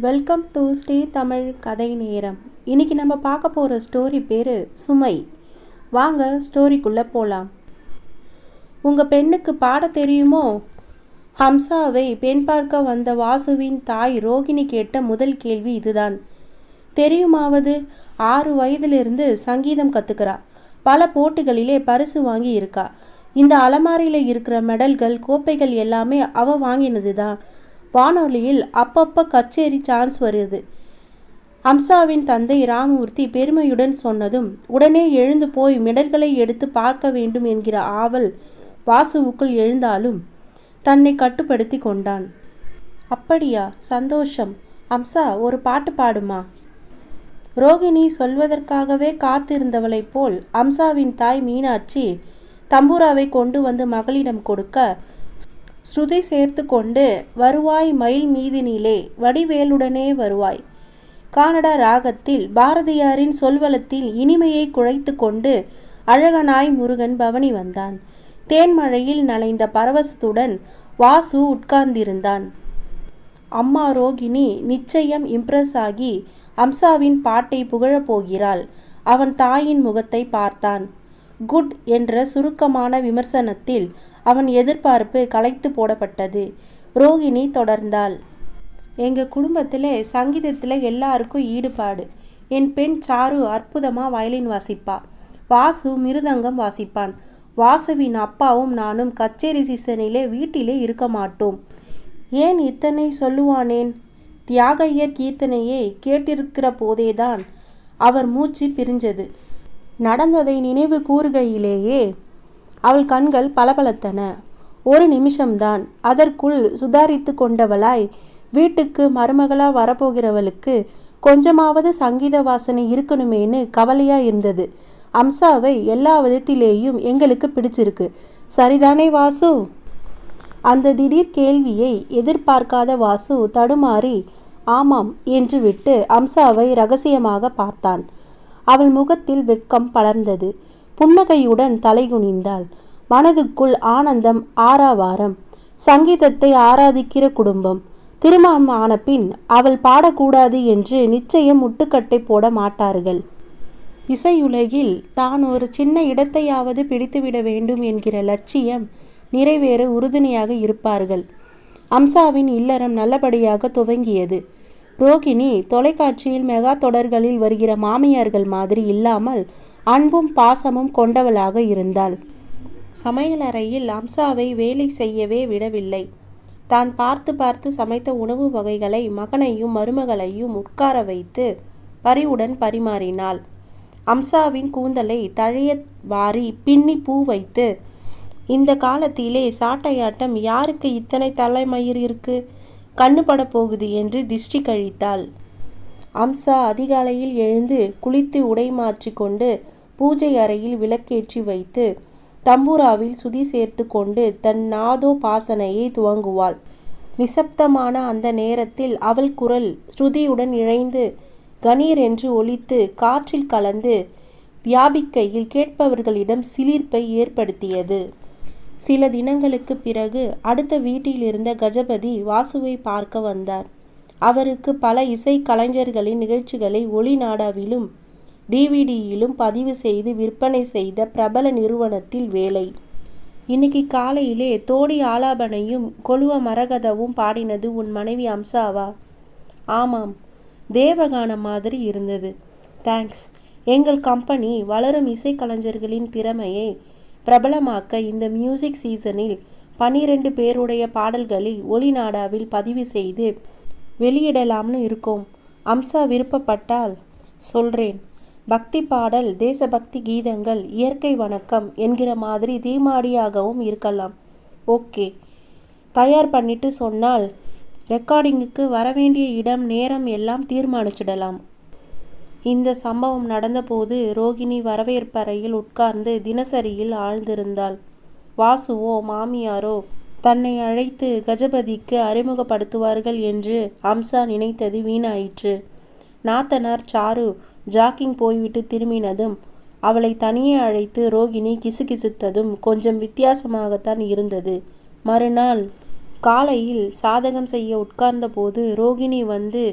Welcome to Sri Tamil கதை நேரம் இன்றைக்கி நம்ம பார்க்க போகிற ஸ்டோரி பேர் சுமை. வாங்க ஸ்டோரிக்குள்ளே போகலாம் உங்கள் பெண்ணுக்கு பாட தெரியுமோ? ஹம்சாவை பெண் பார்க்க வந்த வாசுவின் தாய் ரோகிணி கேட்ட முதல் கேள்வி இதுதான். தெரியுமாவது? ஆறு வயதிலிருந்து சங்கீதம் கற்றுக்கிறா பல போட்டிகளிலே பரிசு வாங்கி இருக்கா. இந்த அலமாரியில் இருக்கிற மெடல்கள் கோப்பைகள் எல்லாமே அவ வாங்கினது தான் வானொலியில் அப்பப்போ கச்சேரி சான்ஸ் வருது. ஹம்சாவின் தந்தை ராமமூர்த்தி பெருமையுடன் சொன்னதும் உடனே எழுந்து போய் மெடல்களை எடுத்து பார்க்க வேண்டும் என்கிற ஆவல் வாசுவுக்குள் எழுந்தாலும் தன்னை கட்டுப்படுத்தி கொண்டான். அப்படியா சந்தோஷம். அம்சா ஒரு பாட்டு பாடுமா? ரோகிணி சொல்வதற்காகவே காத்திருந்தவளைப் போல் அம்சாவின் தாய் மீனாட்சி தம்பூராவை கொண்டு வந்து மகளிடம் கொடுக்க ஸ்ருதி சேர்த்து கொண்டு வருவாய் மயில் மீதினிலே வடிவேலுடனே வருவாய் கானடா ராகத்தில் பாரதியாரின் சொல்வளத்தில் இனிமையை குழைத்து கொண்டு அழகனாய் முருகன் பவனி வந்தான். தேன்மழையில் நனைந்த பரவசத்துடன் வாசு உட்கார்ந்திருந்தான். அம்மா ரோகிணி நிச்சயம் இம்ப்ரெஸ் ஆகி அம்சாவின் பாட்டை புகழப் போகிறாள். அவன் தாயின் முகத்தை பார்த்தான். குட் என்ற சுருக்கமான விமர்சனத்தில் அவன் எதிர்பார்ப்பு கலைத்து போடப்பட்டது. ரோகிணி தொடர்ந்தாள். எங்கள் குடும்பத்தில் சங்கீதத்தில் எல்லாருக்கும் ஈடுபாடு. என் பெண் சாரு அற்புதமாக வயலின் வாசிப்பா. வாசு மிருதங்கம் வாசிப்பான். வாசுவின் அப்பாவும் நானும் கச்சேரி சீசனிலே வீட்டிலே இருக்க மாட்டோம். ஏன் இத்தனை சொல்லுவானேன்? தியாகையர் கீர்த்தனையை கேட்டிருக்கிற போதேதான் அவர் மூச்சு பிரிஞ்சது. நடந்ததை நினைவு கூறுகையிலேயே அவள் கண்கள் பளபளத்தன. ஒரு நிமிஷம்தான் அதற்குள் சுதாரித்து கொண்டவளாய் வீட்டுக்கு மருமகளா வரப்போகிறவளுக்கு கொஞ்சமாவது சங்கீத வாசனை இருக்கணுமேனு கவலையா இருந்தது. அம்சாவை எல்லா விதத்திலேயும் எங்களுக்கு பிடிச்சிருக்கு. சரிதானே வாசு? அந்த திடீர் கேள்வியை எதிர்பார்க்காத வாசு தடுமாறி ஆமாம் என்று விட்டு அம்சாவை ரகசியமாக பார்த்தான். அவள் முகத்தில் வெட்கம் படர்ந்தது. புன்னகையுடன் தலைகுனிந்தாள். மனதுக்குள் ஆனந்தம் ஆறாவாரம் சங்கீதத்தை ஆராதிக்கிற குடும்பம். திருமணம் ஆன பின் அவள் பாடக்கூடாது என்று நிச்சயம் முட்டுக்கட்டை போட மாட்டார்கள். இசையுலகில் தான் ஒரு சின்ன இடத்தையாவது பிடித்துவிட வேண்டும் என்கிற லட்சியம் நிறைவேற உறுதுணையாக இருப்பார்கள். அம்சாவின் இல்லறம் நல்லபடியாக துவங்கியது. ரோகிணி தொலைக்காட்சியில் மெகா தொடர்களில் வருகிற மாமியார்கள் மாதிரி இல்லாமல் அன்பும் பாசமும் கொண்டவளாக இருந்தாள். சமையலறையில் அம்சாவை வேலை செய்யவே விடவில்லை. தான் பார்த்து பார்த்து சமைத்த உணவு வகைகளை மகனையும் மருமகளையும் உட்கார வைத்து பரிவுடன் பரிமாறினாள். அம்சாவின் கூந்தலை தழைய வாரி பின்னி பூ வைத்து இந்த காலத்திலே சாட்டையாட்டம் யாருக்கு இத்தனை தலைமயிர் இருக்கு? கண்ணுபட போகுது என்று திஷ்டி கழித்தாள். அம்சா அதிகாலையில் எழுந்து குளித்து உடை மாற்றி கொண்டு பூஜை அறையில் விளக்கேற்றி வைத்து தம்பூராவில் சுதி சேர்த்து கொண்டு தன் நாதோ பாசனையை துவங்குவாள். நிசப்தமான அந்த நேரத்தில் அவள் குரல் ஸ்ருதியுடன் இழைந்து கணீர் என்று ஒலித்து காற்றில் கலந்து வியாபிக்கையில் கேட்பவர்களிடம் சிலிர்ப்பை ஏற்படுத்தியது. சில தினங்களுக்கு பிறகு அடுத்த வீட்டில் இருந்த கஜபதி வாசுவை பார்க்க வந்தார். அவருக்கு பல இசை கலைஞர்களின் நிகழ்ச்சிகளை ஒளி நாடாவிலும் டிவிடியிலும் பதிவு செய்து விற்பனை செய்த பிரபல நிறுவனத்தில் வேலை. இன்னைக்கு காலையிலே தோடி ஆலாபனையும் கொலுவ மரகதவும் பாடினது உன் மனைவி அம்சாவா? ஆமாம் தேவகானம் மாதிரி இருந்தது. தேங்க்ஸ். எங்கள் கம்பெனி வளரும் இசைக்கலைஞர்களின் திறமையை பிரபலமாக்க இந்த மியூசிக் சீசனில் பனிரெண்டு பேருடைய பாடல்களை ஒளிநாடாவில் பதிவு செய்து வெளியிடலாம்னு இருக்கோம். அம்சா விருப்பப்பட்டால் சொல்கிறேன் பக்தி பாடல் தேசபக்தி கீதங்கள் இயற்கை வணக்கம் என்கிற மாதிரி தீமாடியாகவும் இருக்கலாம். ஓகே. தயார் பண்ணிட்டு சொன்னால் ரெக்கார்டிங்குக்கு வரவேண்டிய இடம் நேரம் எல்லாம் தீர்மானிச்சிடலாம். இந்த சம்பவம் நடந்தபோது ரோகிணி வரவேற்பறையில் உட்கார்ந்து தினசரியில் ஆழ்ந்திருந்தாள். வாசுவோ மாமியாரோ தன்னை அழைத்து கஜபதிக்கு அறிமுகப்படுத்துவார்கள் என்று அம்சா நினைத்தது வீணாயிற்று. நாத்தனார் சாரு ஜாக்கிங் போய்விட்டு திரும்பினதும் அவளை தனியே அழைத்து ரோகிணி கிசுகிசுத்ததும் கொஞ்சம் வித்தியாசமாகத்தான் இருந்தது. மறுநாள் காலையில் சாதகம் செய்ய உட்கார்ந்தபோது ரோகிணி வந்து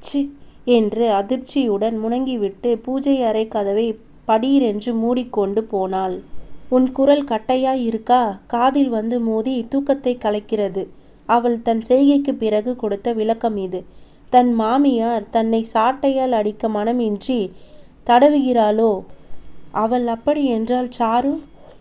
சி என்று அதிர்ச்சியுடன் முணங்கிவிட்டு பூஜை அறை கதவை படீரென்று மூடிக்கொண்டு போனாள். உன் குரல் கட்டையாய் இருக்கா? காதில் வந்து மோதி தூக்கத்தை கலைக்கிறது. அவள் தன் செய்கைக்கு பிறகு கொடுத்த விளக்கம் இது. தன் மாமியார் தன்னை சாட்டையால் அடிக்க மனமின்றி தடவுகிறாளோ? அவள் அப்படி என்றால் சாரு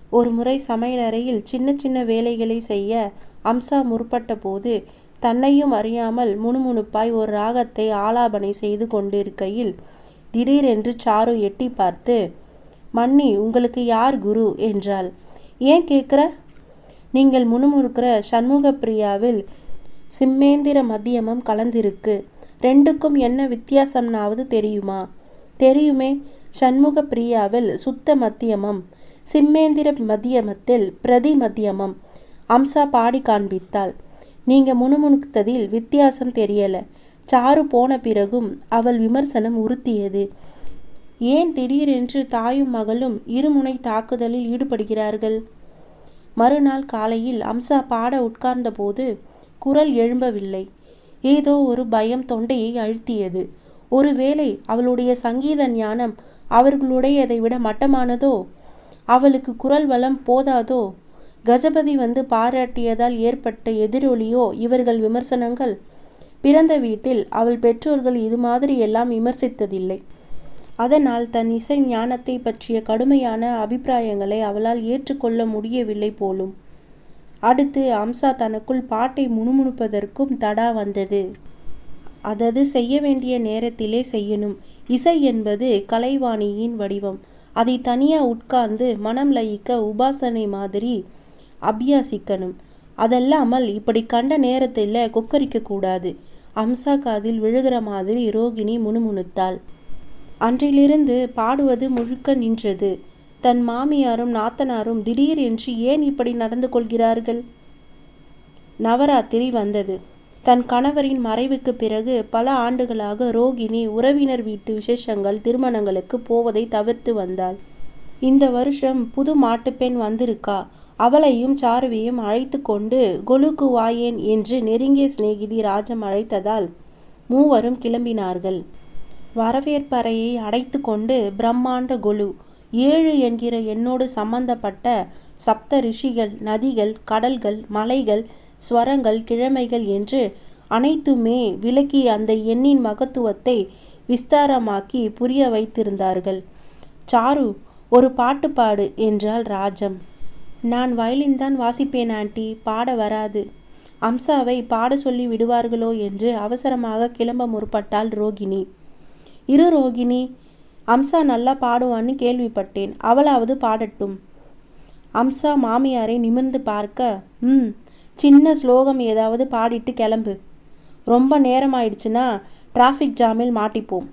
ஒரு முறை சமையலறையில் சின்ன சின்ன வேலைகளை செய்ய அம்சா முற்பட்ட போது தன்னையும் அறியாமல் முணுமுணுப்பாய் ஒரு ராகத்தை ஆலாபனை செய்து கொண்டிருக்கையில் திடீரென்று சாரு எட்டி பார்த்து மன்னி உங்களுக்கு யார் குரு? என்றாள். ஏன் கேட்குற? நீங்கள் முணுமுறுக்கிற சண்முக பிரியாவில் சிம்மேந்திர மத்தியமம் கலந்திருக்கு. ரெண்டுக்கும் என்ன வித்தியாசம்னாவது தெரியுமா? தெரியுமே. சண்முக பிரியாவில் சுத்த மத்தியமம் சிம்மேந்திர மத்தியமத்தில் பிரதி மத்தியமம் அம்சா பாடி காண்பித்தாள். நீங்க முணுமுணுத்ததில் வித்தியாசம் தெரியல. சாரு போன பிறகும் அவள் விமர்சனம் உறுத்தியது. ஏன் திடீரென்று தாயும் மகளும் இருமுனை தாக்குதலில் ஈடுபடுகிறார்கள்? மறுநாள் காலையில் அம்சா பாட உட்கார்ந்தபோது குரல் எழும்பவில்லை. ஏதோ ஒரு பயம் தொண்டையை அழுத்தியது. ஒருவேளை அவளுடைய சங்கீத ஞானம் அவர்களுடையதை விட மட்டமானதோ? அவளுக்கு குரல் வளம் போதாதோ? கஜபதி வந்து பாராட்டியதால் ஏற்பட்ட எதிரொலியோ இவர்கள் விமர்சனங்கள்? பிறந்த வீட்டில் அவள் பெற்றோர்கள் இது மாதிரி எல்லாம் விமர்சித்ததில்லை. அதனால் தன் இசை ஞானத்தை பற்றிய கடுமையான அபிப்பிராயங்களை அவளால் ஏற்றுக்கொள்ள முடியவில்லை போலும். அடுத்து அம்சா தனக்குள் பாட்டை முணுமுணுப்பதற்கும் தடா வந்தது. அதது செய்ய வேண்டிய நேரத்திலே செய்யணும். இசை என்பது கலைவாணியின் வடிவம். அதை தனியாக உட்கார்ந்து மனம் லயிக்க உபாசனை மாதிரி அபியாசிக்கணும். அதல்லாமல் இப்படி கண்ட நேரத்தில் கொக்கரிக்க கூடாது. அம்சா காதில் விழுகிற மாதிரி ரோகிணி முணுமுணுத்தாள். அன்றிலிருந்து பாடுவது முழுக்க நின்றது. தன் மாமியாரும் நாத்தனாரும் திடீரென்று ஏன் இப்படி நடந்து கொள்கிறார்கள்? நவராத்திரி வந்தது. தன் கணவரின் மறைவுக்கு பிறகு பல ஆண்டுகளாக ரோகிணி உறவினர் வீட்டு விசேஷங்கள் திருமணங்களுக்கு போவதை தவிர்த்து வந்தாள். இந்த வருஷம் புது மாட்டுப்பெண் வந்திருக்கா? அவளையும் சாருவியும் அழைத்து கொண்டு கொலுக்கு வாயேன் என்று நெருங்கிய சிநேகிதி ராஜம் அழைத்ததால் மூவரும் கிளம்பினார்கள். வரவேற்பறையை அடைத்து கொண்டு பிரம்மாண்ட கொலு ஏழு என்கிற எண்ணோடு சம்பந்தப்பட்ட சப்த ரிஷிகள் நதிகள் கடல்கள் மலைகள் ஸ்வரங்கள் கிழமைகள் என்று அனைத்துமே விளக்கி அந்த எண்ணின் மகத்துவத்தை விஸ்தாரமாக்கி புரிய வைத்திருந்தார்கள். சாரு ஒரு பாட்டு பாடு என்றாள் ராஜம். நான் வயலின் தான் வாசிப்பேன் ஆண்டி பாட வராது. அம்சாவை பாட சொல்லி விடுவார்களோ என்று அவசரமாக கிளம்ப முற்பட்டாள் ரோகிணி. இரு ரோகிணி அம்சா நல்லா பாடுவான்னு கேள்விப்பட்டேன். அவளாவது பாடட்டும். அம்சா மாமியாரை நிமிர்ந்து பார்க்க ம் சின்ன ஸ்லோகம் ஏதாவது பாடிட்டு கிளம்பு. ரொம்ப நேரமாயிடுச்சுன்னா டிராஃபிக் ஜாமில் மாட்டிப்போம்.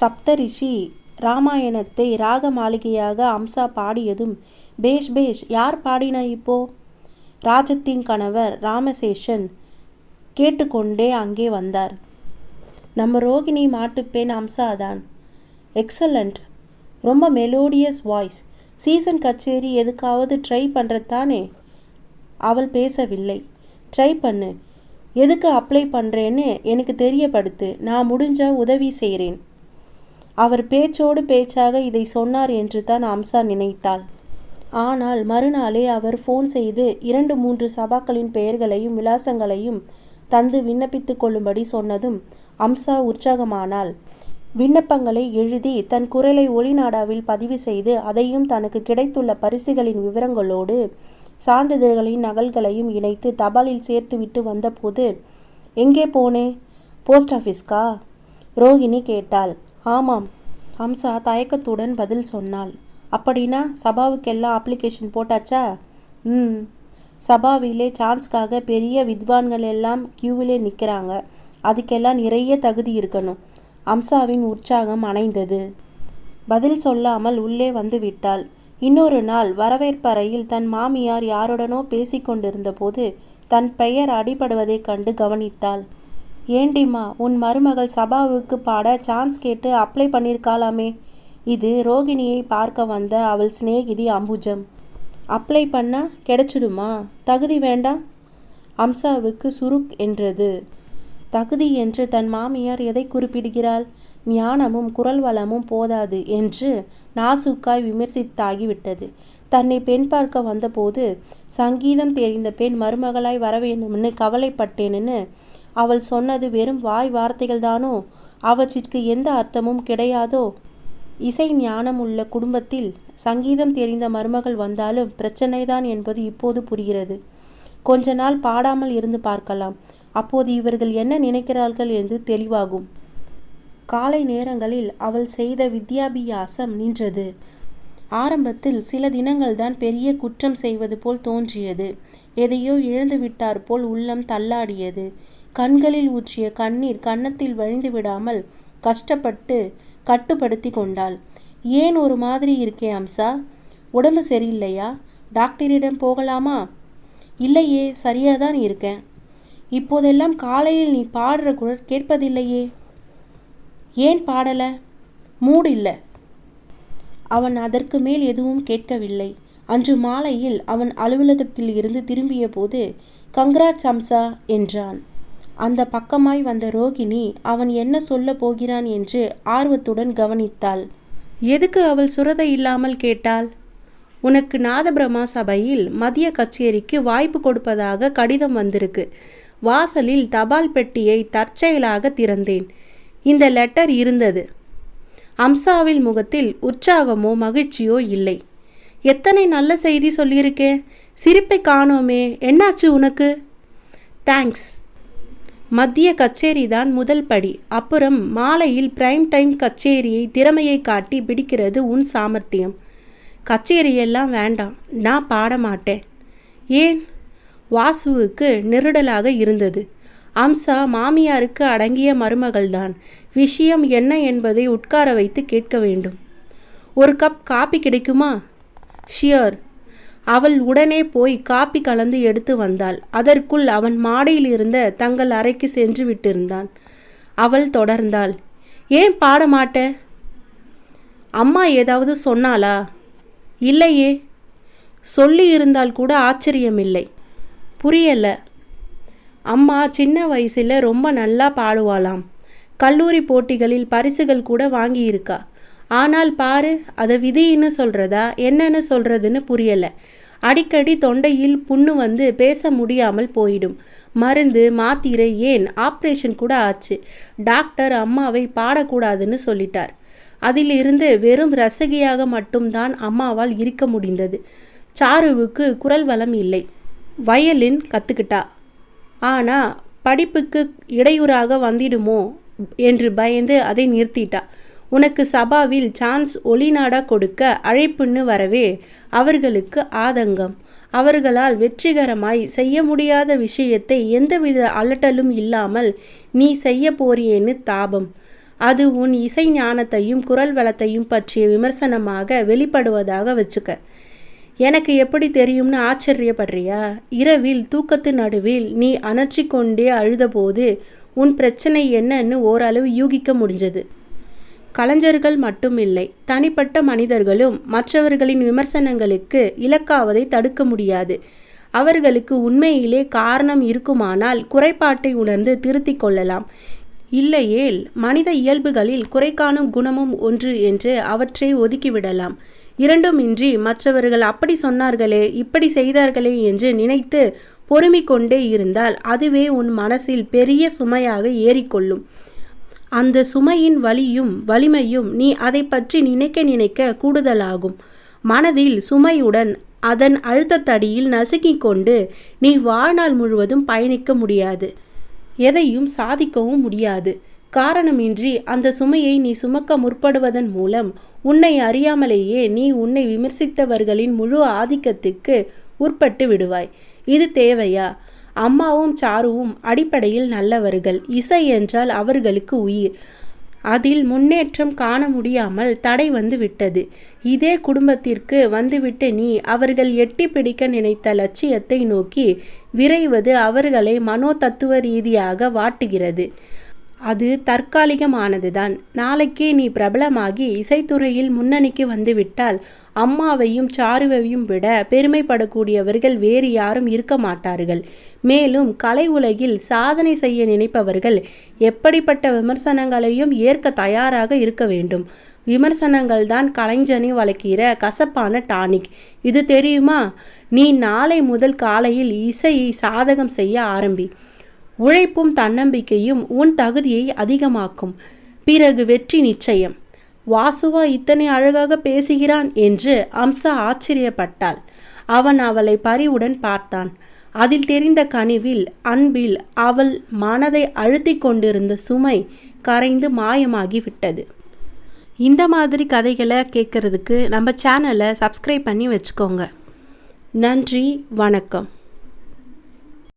சப்தரிஷி ராமாயணத்தை ராக மாளிகையாக அம்சா பாடியதும் பேஷ் பேஷ் யார் பாடினா இப்போ? ராஜத்தின் கணவர் ராமசேஷன் கேட்டுக்கொண்டே அங்கே வந்தார். நம்ம ரோகிணி மாட்டுப்பேன் அம்சாதான். எக்ஸலண்ட் ரொம்ப மெலோடியஸ் வாய்ஸ் சீசன் கச்சேரி எதுக்காவது ட்ரை பண்ணுறதானே அவள் பேசவில்லை. ட்ரை பண்ணு. எதுக்கு அப்ளை பண்ணுறேன்னு எனக்கு தெரியப்படுத்து. நான் முடிஞ்ச உதவி செய்கிறேன் அவர் பேச்சோடு பேச்சாக இதை சொன்னார் என்று தான் அம்சா நினைத்தாள். ஆனால் மறுநாளே அவர் ஃபோன் செய்து இரண்டு மூன்று சபாக்களின் பெயர்களையும் விலாசங்களையும் தந்து விண்ணப்பித்து கொள்ளும்படி சொன்னதும் அம்சா உற்சாகமானாள். விண்ணப்பங்களை எழுதி தன் குரலை ஒளிநாடாவில் பதிவு செய்து அதையும் தனக்கு கிடைத்துள்ள பரிசுகளின் விவரங்களோடு சான்றிதழ்களின் நகல்களையும் இணைத்து தபாலில் சேர்த்துவிட்டு வந்தபோது எங்கே போனே? போஸ்ட் ஆஃபீஸ்க்கா? ரோஹிணி கேட்டாள். ஆமாம். ஹம்சா தயக்கத்துடன் பதில் சொன்னாள். அப்படின்னா சபாவுக்கெல்லாம் அப்ளிகேஷன் போட்டாச்சா? ம். சபாவிலே சான்ஸ்க்காக பெரிய வித்வான்கள் எல்லாம் கியூவிலே நிற்கிறாங்க அதுக்கெல்லாம் நிறைய தகுதி இருக்கணும். அம்சாவின் உற்சாகம் அணைந்தது. பதில் சொல்லாமல் உள்ளே வந்து விட்டாள். இன்னொரு நாள் வரவேற்பறையில் தன் மாமியார் யாருடனோ பேசிக்கொண்டிருந்த போது தன் பெயர் அடிபடுவதைக் கண்டு கவனித்தாள். ஏண்டிம்மா உன் மருமகள் சபாவுக்கு பாட சான்ஸ் கேட்டு அப்ளை பண்ணியிருக்காளாமே இது ரோகிணியை பார்க்க வந்த அவள் சிநேகிதி அம்புஜம். அப்ளை பண்ணால் கிடைச்சிடுமா? தகுதி வேண்டாம் அம்சாவுக்கு சுருக் என்றது. தகுதி என்று தன் மாமியார் எதை குறிப்பிடுகிறாள்? ஞானமும் குரல் வளமும் போதாது என்று நாசுக்காய் விமர்சித்தாகிவிட்டது. தன்னை பெண் பார்க்க வந்தபோது சங்கீதம் தெரிந்த பெண் மருமகளாய் வர வேண்டும்னு கவலைப்பட்டேன்னு அவள் சொன்னது வெறும் வாய் வார்த்தைகள் தானோ அவற்றிற்கு எந்த அர்த்தமும் கிடையாதோ? இசை ஞானம் உள்ள குடும்பத்தில் சங்கீதம் தெரிந்த மருமகள் வந்தாலும் பிரச்சனைதான் என்பது இப்போது புரிகிறது. கொஞ்ச நாள் பாடாமல் இருந்து பார்க்கலாம். அப்போது இவர்கள் என்ன நினைக்கிறார்கள் என்று தெளிவாகும். காலை நேரங்களில் அவள் செய்த வித்யாபியாசம் நின்றது. ஆரம்பத்தில் சில தினங்கள்தான் பெரிய குற்றம் செய்வது போல் தோன்றியது. எதையோ இழந்து விட்டார் போல் உள்ளம் தள்ளாடியது. கண்களில் ஊற்றிய கண்ணீர் கன்னத்தில் வழிந்து விடாமல் கஷ்டப்பட்டு கட்டுப்படுத்தி கொண்டாள். ஏன் ஒரு மாதிரி இருக்கே அம்சா? உடம்பு சரியில்லையா? டாக்டரிடம் போகலாமா? இல்லையே சரியாதான் இருக்கேன். இப்போதெல்லாம் காலையில் நீ பாடுற குரல் கேட்பதில்லையே. ஏன் பாடல? மூடு இல்லை அவன் அதற்கு மேல் எதுவும் கேட்கவில்லை. அன்று மாலையில் அவன் அலுவலகத்தில் இருந்து திரும்பிய போது கங்க்ராட்ஸ் சம்சா என்றான். அந்த பக்கமாய் வந்த ரோகிணி அவன் என்ன சொல்ல போகிறான்? என்று ஆர்வத்துடன் கவனித்தாள். எதுக்கு அவள் சுரதை இல்லாமல் கேட்டாள்? உனக்கு நாதபிரமா சபையில் மதிய கச்சேரிக்கு வாய்ப்பு கொடுப்பதாக கடிதம் வந்திருக்கு. வாசலில் தபால் பெட்டியை தற்செயலாக திறந்தேன். இந்த லெட்டர் இருந்தது. அம்சாவில் முகத்தில் உற்சாகமோ மகிழ்ச்சியோ இல்லை. எத்தனை நல்ல செய்தி சொல்லியிருக்கேன் சிரிப்பை காணோமே. என்னாச்சு உனக்கு? தேங்க்ஸ் மத்திய கச்சேரி தான் முதல் படி. அப்புறம் மாலையில் பிரைம் டைம் கச்சேரியை திறமையை காட்டி பிடிக்கிறது உன் சாமர்த்தியம். கச்சேரியெல்லாம் வேண்டாம். நான் பாட மாட்டேன் ஏன்? வாசுவுக்கு நெருடலாக இருந்தது. அம்சா மாமியாருக்கு அடங்கிய மருமகள்தான். விஷயம் என்ன என்பதை உட்கார வைத்து கேட்க வேண்டும். ஒரு கப் காப்பி கிடைக்குமா? ஷியோர். அவள் உடனே போய் காப்பி கலந்து எடுத்து வந்தாள். அதற்குள் அவன் மாடியில் இருந்த தங்கள் அறைக்கு சென்று விட்டிருந்தான். அவள் தொடர்ந்தாள். ஏன் பாட மாட்ட? அம்மா ஏதாவது சொன்னாளா? இல்லையே. சொல்லி இருந்தால் கூட ஆச்சரியமில்லை. புரியலை. அம்மா சின்ன வயசில் ரொம்ப நல்லா பாடுவாளாம். கல்லூரி போட்டிகளில் பரிசுகள் கூட வாங்கியிருக்கா. ஆனால் பாரு அதை விதின்னு சொல்கிறதா என்னன்னு சொல்கிறதுன்னு புரியலை. அடிக்கடி தொண்டையில் புண்ணு வந்து பேச முடியாமல் போயிடும். மருந்து மாத்திரை ஏன்? ஆப்ரேஷன் கூட ஆச்சு. டாக்டர் அம்மாவை பாடக்கூடாதுன்னு சொல்லிட்டார். அதிலிருந்து வெறும் ரசகியாக மட்டும்தான் அம்மாவால் இருக்க முடிந்தது. சாருவுக்கு குரல் வளம் இல்லை. வயலின் கற்றுக்கிட்டா ஆனால் படிப்புக்கு இடையூறாக வந்திடுமோ என்று பயந்து அதை நிறுத்திட்டா. உனக்கு சபாவில் சான்ஸ் ஒளிநாடா கொடுக்க அழைப்புன்னு வரவே அவர்களுக்கு ஆதங்கம். அவர்களால் வெற்றிகரமாய் செய்ய முடியாத விஷயத்தை எந்தவித அலட்டலும் இல்லாமல் நீ செய்ய போறியேன்னு தாபம். அது உன் இசை ஞானத்தையும் குரல் வளத்தையும் பற்றிய விமர்சனமாக வெளிப்படுவதாக வச்சுக்க. எனக்கு எப்படி தெரியும்னு ஆச்சரியப்படுறியா? இரவில் தூக்கத்து நடுவில் நீ அனற்றி கொண்டே அழுதபோது உன் பிரச்சனை என்னன்னு ஓரளவு யூகிக்க முடிஞ்சது. கலைஞர்கள் மட்டுமில்லை தனிப்பட்ட மனிதர்களும் மற்றவர்களின் விமர்சனங்களுக்கு இலக்காவதை தடுக்க முடியாது. அவர்களுக்கு உண்மையிலே காரணம் இருக்குமானால் குறைபாட்டை உணர்ந்து திருத்திக் கொள்ளலாம். இல்லையேல் மனித இயல்புகளில் குறை காணும் குணமும் ஒன்று என்று அவற்றை ஒதுக்கிவிடலாம் இரண்டுமின்றி மற்றவர்கள் அப்படி சொன்னார்களே இப்படி செய்தார்களே என்று நினைத்து பொறுமிக்கொண்டே இருந்தால் அதுவே உன் மனசில் பெரிய சுமையாக ஏறிக்கொள்ளும். அந்த சுமையின் வலியும் வலிமையும் நீ அதை பற்றி நினைக்க நினைக்க கூடுதலாகும். மனதில் சுமையுடன் அதன் அழுத்தத்தடியில் நசுக்கிக் கொண்டு நீ வாழ்நாள் முழுவதும் பயணிக்க முடியாது. எதையும் சாதிக்கவும் முடியாது. காரணமின்றி அந்த சுமையை நீ சுமக்க முற்படுவதன் மூலம் உன்னை அறியாமலேயே நீ உன்னை விமர்சித்தவர்களின் முழு ஆதிக்கத்துக்கு உட்பட்டு விடுவாய். இது தேவையா? அம்மாவும் சாருவும் அடிப்படையில் நல்லவர்கள். இசை என்றால் அவர்களுக்கு உயிர். அதில் முன்னேற்றம் காண முடியாமல் தடை வந்து விட்டது. இதே குடும்பத்திற்கு வந்துவிட்டு நீ அவர்கள் எட்டி பிடிக்க நினைத்த லட்சியத்தை நோக்கி விரைவது அவர்களை மனோ தத்துவ ரீதியாக வாட்டுகிறது. அது தற்காலிகமானதுதான். நாளைக்கே நீ பிரபலமாகி இசைத்துறையில் முன்னணிக்கு வந்துவிட்டால் அம்மாவையும் சாருவையும் விட பெருமைப்படக்கூடியவர்கள் வேறு யாரும் இருக்க மாட்டார்கள். மேலும் கலை உலகில் சாதனை செய்ய நினைப்பவர்கள் எப்படிப்பட்ட விமர்சனங்களையும் ஏற்க தயாராக இருக்க வேண்டும். விமர்சனங்கள் தான் கலைஞனை வளர்க்கிற கசப்பான டானிக். இது தெரியுமா? நீ நாளை முதல் காலையில் இசையை சாதகம் செய்ய ஆரம்பி. உழைப்பும் தன்னம்பிக்கையும் உன் தகுதியை அதிகமாக்கும். பிறகு வெற்றி நிச்சயம். வாசுவா இத்தனை அழகாக பேசுகிறான் என்று அம்சா ஆச்சரியப்பட்டாள். அவன் அவளை பரிவுடன் பார்த்தான். அதில் தெரிந்த கனிவில் அன்பில் அவள் மனதை அழுத்தி கொண்டிருந்த சுமை கரைந்து மாயமாகி விட்டது. இந்த மாதிரி கதைகளை கேட்குறதுக்கு நம்ம சேனலை சப்ஸ்கிரைப் பண்ணி வச்சுக்கோங்க. நன்றி வணக்கம்.